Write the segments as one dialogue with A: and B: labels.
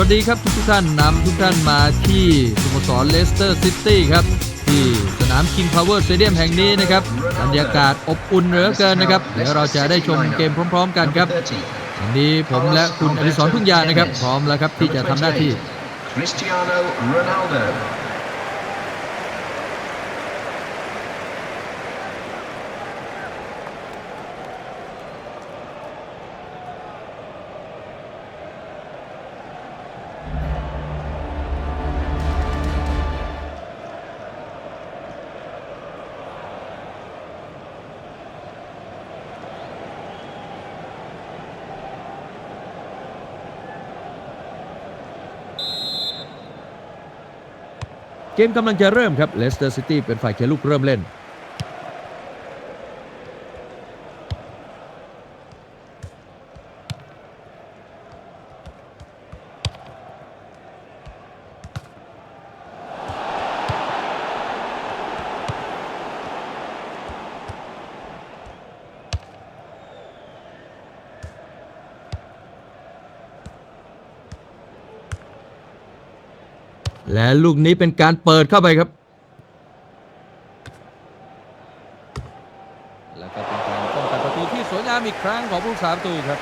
A: วัสดีครับทุกท่านนำทุกท่านมาที่สโมสรเลสเตอร์ซิตี้ครับ ที่สนามคิงพาวเวอร์สเตเดียมแห่งนี้นะครับบรรยากาศอบอุ่นเหลือเกินนะครับ เดี๋ยวเราจะได้ชมเกมพร้อม ๆ กันครับวันนี้ผมและคุณอดิศรพึ่งยานะครับ พร้อมแล้วครับที่จะทำหน้าที่
B: Cristiano Ronaldo.
A: เกมกำลังจะเริ่มครับเลสเตอร์ซิตี้เป็นฝ่ายเขียนลูกเริ่มเล่น และลูกนี้เป็นการเปิดเข้าไปครับ แล้วก็เป็นการป้องกันประตูที่สวยงามอีกครั้งของผู้สาประตูครับ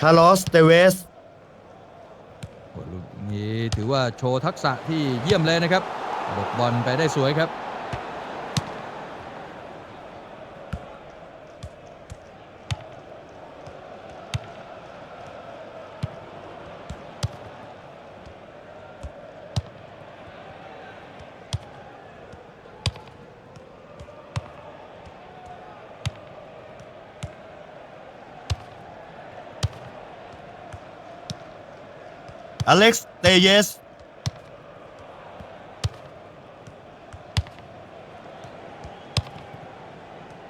C: คาร์ลอสเตเวส
A: โอ้ลูกนี้ถือว่าโชว์ทักษะที่เยี่ยมเลยนะครับบกบอลไปได้สวยครับ
C: อเล็กซ์เตเยส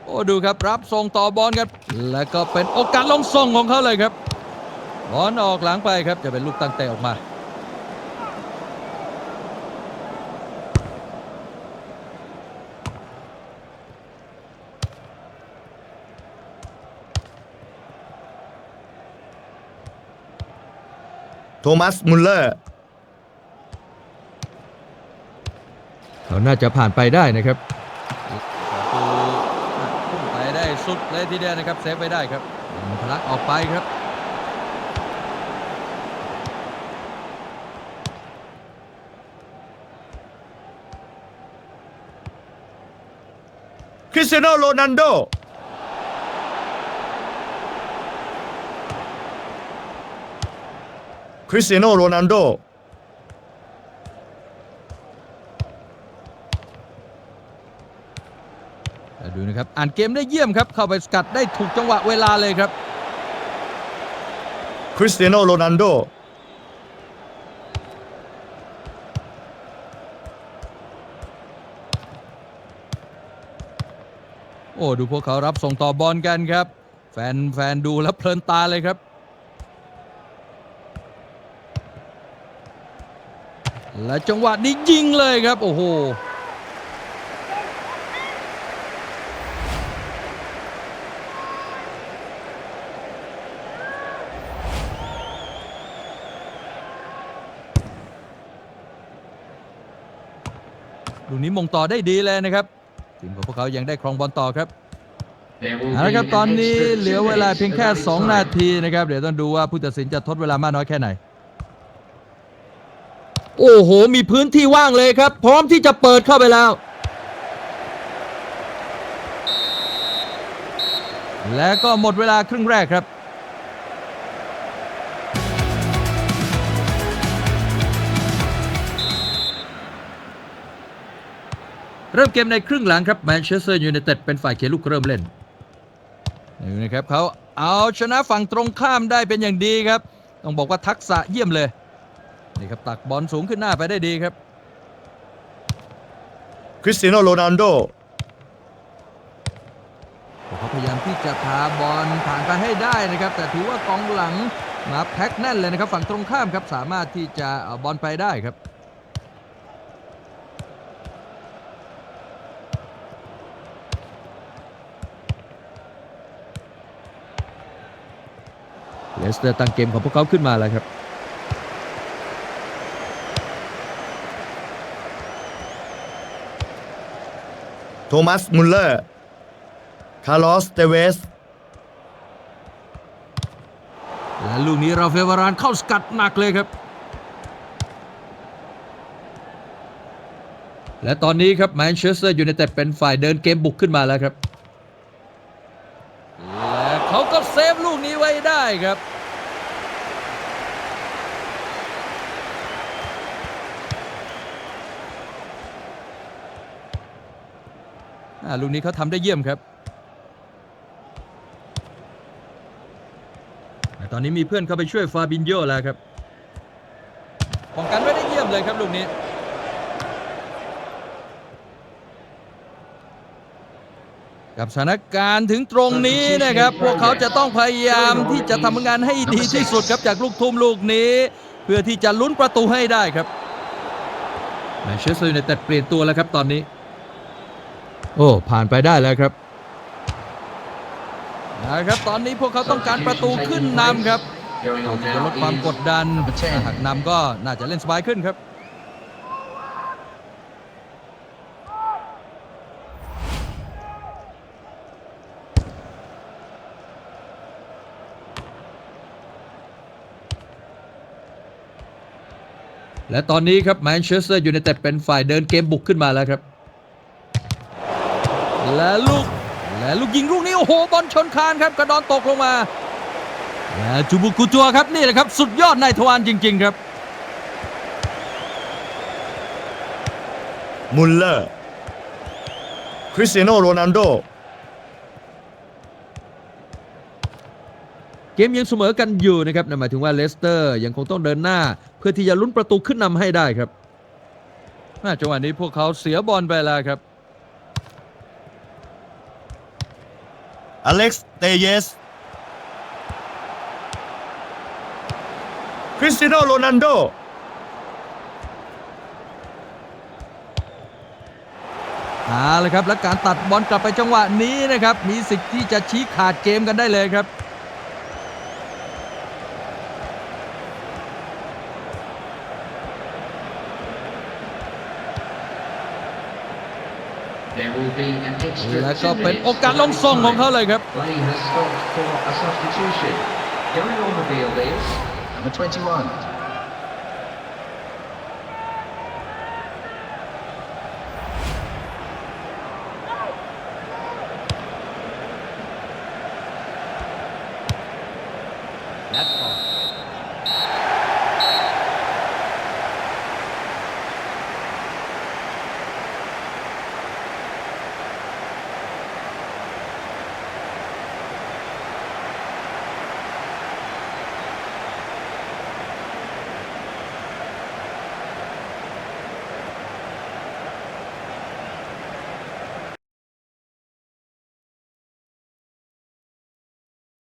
A: โอ้ดูครับรับส่งต่อบอลครับแล้วก็เป็นโอกาสลงส่งของเขาเลยครับบอลออกหลังไปครับจะเป็นลูกตั้งเตะออกมา
C: โทมัสมุลเลอร์
A: เขาน่าจะผ่านไปได้นะครับประตูพุ่งไปได้สุดเลยทีเดียวนะครับเซฟไปได้ครับพลักออกไปครับ
C: คริสเตียโนโรนัลโด คริสเตียโนโรนัลโด
A: แต่ดูนะครับ อ่านเกมได้เยี่ยมครับ เข้าไปสกัดได้ถูกจังหวะเวลาเลยครับ
C: คริสเตียโนโรนัลโด
A: โอ้ ดูพวกเขารับส่งต่อบอลกันครับ แฟนแฟนดูแล้วเพลินตาเลยครับ และจังหวะนี้ยิงเลยครับ โอ้โหลูกนี้มงต่อได้ดีเลยนะครับทีมของพวกเขายังได้ครองบอลต่อครับ
B: There will
A: เอาละครับ
B: be
A: ตอน
B: an
A: นี้
B: extra
A: เหลือเวลาเพียงแค่
B: added
A: 2
B: time.
A: นาทีนะครับ เดี๋ยวต้องดูว่าผู้ตัดสินจะทดเวลามากน้อยแค่ไหน โอ้โห มีพื้นที่ว่างเลยครับ พร้อมที่จะเปิดเข้าไปแล้ว และก็หมดเวลาครึ่งแรกครับเริ่มเกมในครึ่งหลังครับแมนเชสเตอร์ยูไนเต็ดเป็นฝ่ายเขียนลูกเริ่มเล่นนี่นะครับเขาเอาชนะฝั่งตรงข้ามได้เป็นอย่างดีครับ ต้องบอกว่าทักษะเยี่ยมเลย นี่ครับตักบอลสูงขึ้นหน้าไปได้ดีครับ
C: คริสเตียโนโรนัลโด
A: เขาพยายามที่จะพาบอลผ่านไปให้ได้นะครับ แต่ถือว่ากองหลังมาแพ็กแน่นเลยนะครับ ฝั่งตรงข้ามครับสามารถที่จะบอลไปได้ครับเลสเตอร์ตั้งเกมของพวกเขาขึ้นมาแล้วครับ
C: โทมัสมุลเลอร์ คาร์ลอสเตเวส
A: และลูกนี้ราเฟลวารานเข้าสกัดหนักเลยครับ และตอนนี้ครับแมนเชสเตอร์ยูไนเต็ดเป็นฝ่ายเดินเกมบุกขึ้นมาแล้วครับ และเขาก็เซฟลูกนี้ไว้ได้ครับ ลูกนี้เขาทำได้เยี่ยมครับแต่ตอนนี้มีเพื่อนเข้าไปช่วยฟาบินโยแล้วครับป้องกันไว้ได้เยี่ยมเลยครับลูกนี้กับสถานการณ์ถึงตรงนี้นะครับ พวกเขาจะต้องพยายามที่จะทำงานให้ดีที่สุดครับจากลูกทุ่มลูกนี้ เพื่อที่จะลุ้นประตูให้ได้ครับแมนเชสเตอร์ยูไนเต็ดเปลี่ยนตัวแล้วครับตอนนี้ โอ้ผ่านไปได้แล้วครับนะครับตอนนี้พวกเขาต้องการประตูขึ้นนำครับ
B: Going
A: เรา
B: on
A: จะลด
B: now
A: ความกด
B: is
A: ดัน
B: number 10.
A: ถ้าหากนำก็น่าจะเล่นสบายขึ้นครับและตอนนี้ครับแมนเชสเตอร์ยูไนเต็ดเป็นฝ่ายเดินเกมบุกขึ้นมาแล้วครับ และลูก และลูกยิงลูกนี้โอ้โหบอลชนคานครับกระดอนตกลงมาและจูบุกุจัวครับนี่แหละครับ สุดยอดนายทวารจริง ๆ ครับ
C: มุลเลอร์ คริสเตียโนโรนัลโด
A: เกมยังเสมอกันอยู่นะครับนั่นหมายถึงว่าเลสเตอร์ยังคงต้องเดินหน้า เพื่อที่จะลุ้นประตูขึ้นนำให้ได้ครับน่าจังหวะนี้พวกเขาเสียบอลไปแล้วครับ
C: อเล็กซ์เตเยส คริสติโนโรนันโด
A: เอาละครับ และการตัดบอลกลับไปจังหวะนี้นะครับ มีสิทธิ์ที่จะชี้ขาดเกมกันได้เลยครับ that's all i got
B: long song stopped for a substitution. The automobile is number 21.